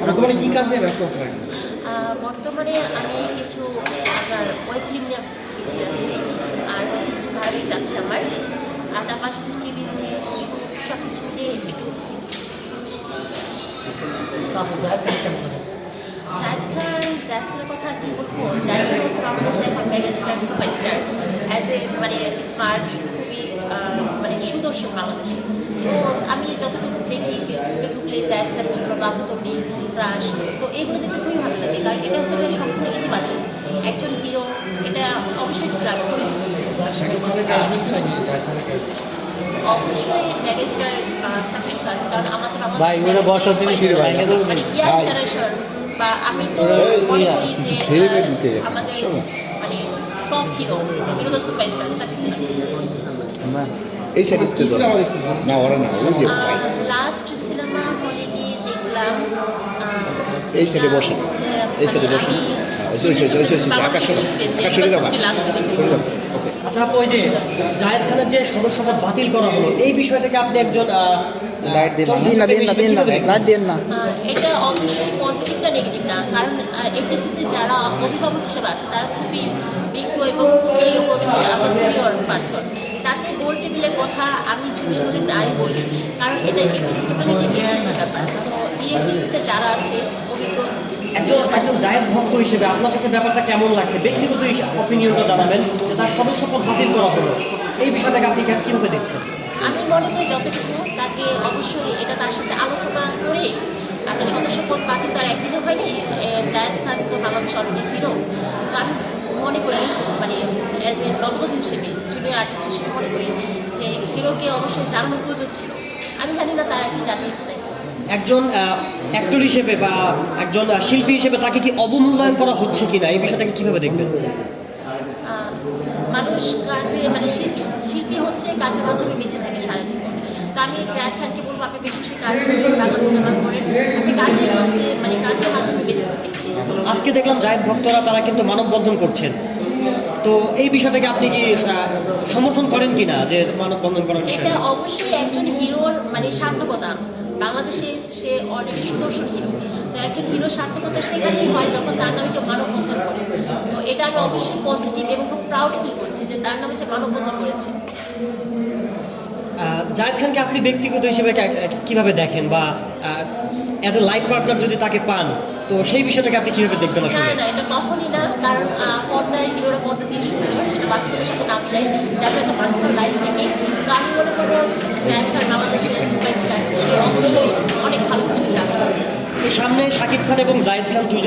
বর্তমানে কি কাজ নিয়ে ব্যস্ত আছেন বর্তমানে আমি কিছু আপনার ওয়েব ফিল্ম নিয়ে বিজি আছি আর কিছু ধারাবাহিক যাচ্ছে আমার। আর তার পাশাপাশি টিভিসি সব কিছু একটু জাহেদ খান জাহিদ খানের কথা আর কি বলব? জাহিদ খান হচ্ছে বাংলাদেশে এখন সুপারস্টার। এ মানে স্মার্ট খুবই মানে সুদর্শন বাংলাদেশে তো আমি যতটুকু দেখি ফেসবুকে ঢুকলে জাহিদ খানের জন্য বাধ্যতনী ক্রাশ তো এগুলো দেখতে খুবই ভালো লাগে। কারণ এটা হচ্ছে একটা সম্পূর্ণ ইতিবাচক। একজন হিরো এটা অবশ্যই ডিজার্ভ করে। অবশ্যই কারণ আমাদের আমাদের ইয়াং জেনারেশন বা আমি তো মনে করি যে আমাদের এই সাইডে আহ, এই যাও। ওকে আচ্ছা আপু ওই যে জাহেদ খানের যে সদস্যপদ বাতিল করা হলো এই বিষয়টাকে আপনি একজন লাইট দিন না দিন না দিন না লাইট দিন না এটা অবশ্যই পজিটিভ না নেগেটিভ না কারণ এপিসিতে যারা অভিভাবক হিসেবে আছে তারা খুবই বিজ্ঞ এবং খুবই হচ্ছে আমার সিনিয়র পার্সন তাকে গোল টেবিলের কথা আমি জুনিয়র হলে তাই বলি। কারণ এটা এপিসি বলে কি ব্যাপার। তো বিএপিসিতে যারা আছে অভিজ্ঞ একজন একজন জায়েদ ভক্ত হিসেবে আপনার কাছে ব্যাপারটা কেমন লাগছে? ব্যক্তিগত অপিনিয়নটা জানাবেন যে তার সদস্যপদ বাতিল করা হলো। এই বিষয়টাকে আপনি কে- কীভাবে দেখছেন? আমি মনে করি যতটুকু তাকে অবশ্যই এটা তার সাথে আলোচনা করে আপনার সদস্যপদ বাতিল তার একদিনও হয়নি জায়েদ খান তো বাংলাদেশ অনেক হিরো তো আমি মনে করি মানে অ্যাজ এ নববধূ হিসেবে জুনিয়র আর্টিস্ট হিসেবে মনে করি যে হিরোকে অবশ্যই জানানোর প্রয়োজন ছিল। আমি জানি না তারা কি জানিয়েছে একজন অ্যাক্টর হিসেবে বা একজন শিল্পী হিসেবে তাকে কি অবমূল্যায়ন করা হচ্ছে কিনা? এই বিষয়টাকে কীভাবে দেখবেন? মানুষ কাজে মানে শিল্পী হচ্ছে কাজের মাধ্যমে বেঁচে থাকে সারা জীবন। তো আমি জায়দ খানকে বলব আপনি বেশি বেশি কাজ করেন বাংলা সিনেমা করেন। আপনি কাজের মধ্যে মানে কাজের মাধ্যমে বেঁচে থাকেন। আজকে দেখলাম জায়েদ ভক্তরা তারা কিন্তু মানববন্ধন করছেন। তো এই বিষয়টাকে আপনি কি সমর্থন করেন কিনা যে মানববন্ধন করার এটা অবশ্যই একজন হিরোর মানে সার্থকতা। বাংলাদেশে সে অলরেডি সুদর্শন হিরো। তো একজন হিরোর সার্থকতা সেখানেই হয় যখন তার নামে কেউ মানববন্ধন করে। তো এটা আমি অবশ্যই পজিটিভ এবং খুব প্রাউড ফিল করছি যে তার নামে যে মানববন্ধন করেছে। জায়েদ খানকে আপনি ব্যক্তিগত হিসেবে কীভাবে দেখেন বা অ্যাজ এ লাইফ পার্টনার যদি তাকে পান তো সেই বিষয়টাকে আপনি কীভাবে দেখবেন আসলে? না এটা কখনই না কারণ পর্দায় হিরোরা পর্দা দিয়ে শুরু করে সেটা বাস্তবের সাথে না মিলাই যাতে একটা পার্সোনাল লাইফ থেকে। তো আমি মনে করব যে একটা বাংলাদেশের সুপারস্টার অবশ্যই অনেক ভালো ছবি সামনে শাকিব খান এবং জায়েদ খান দুজন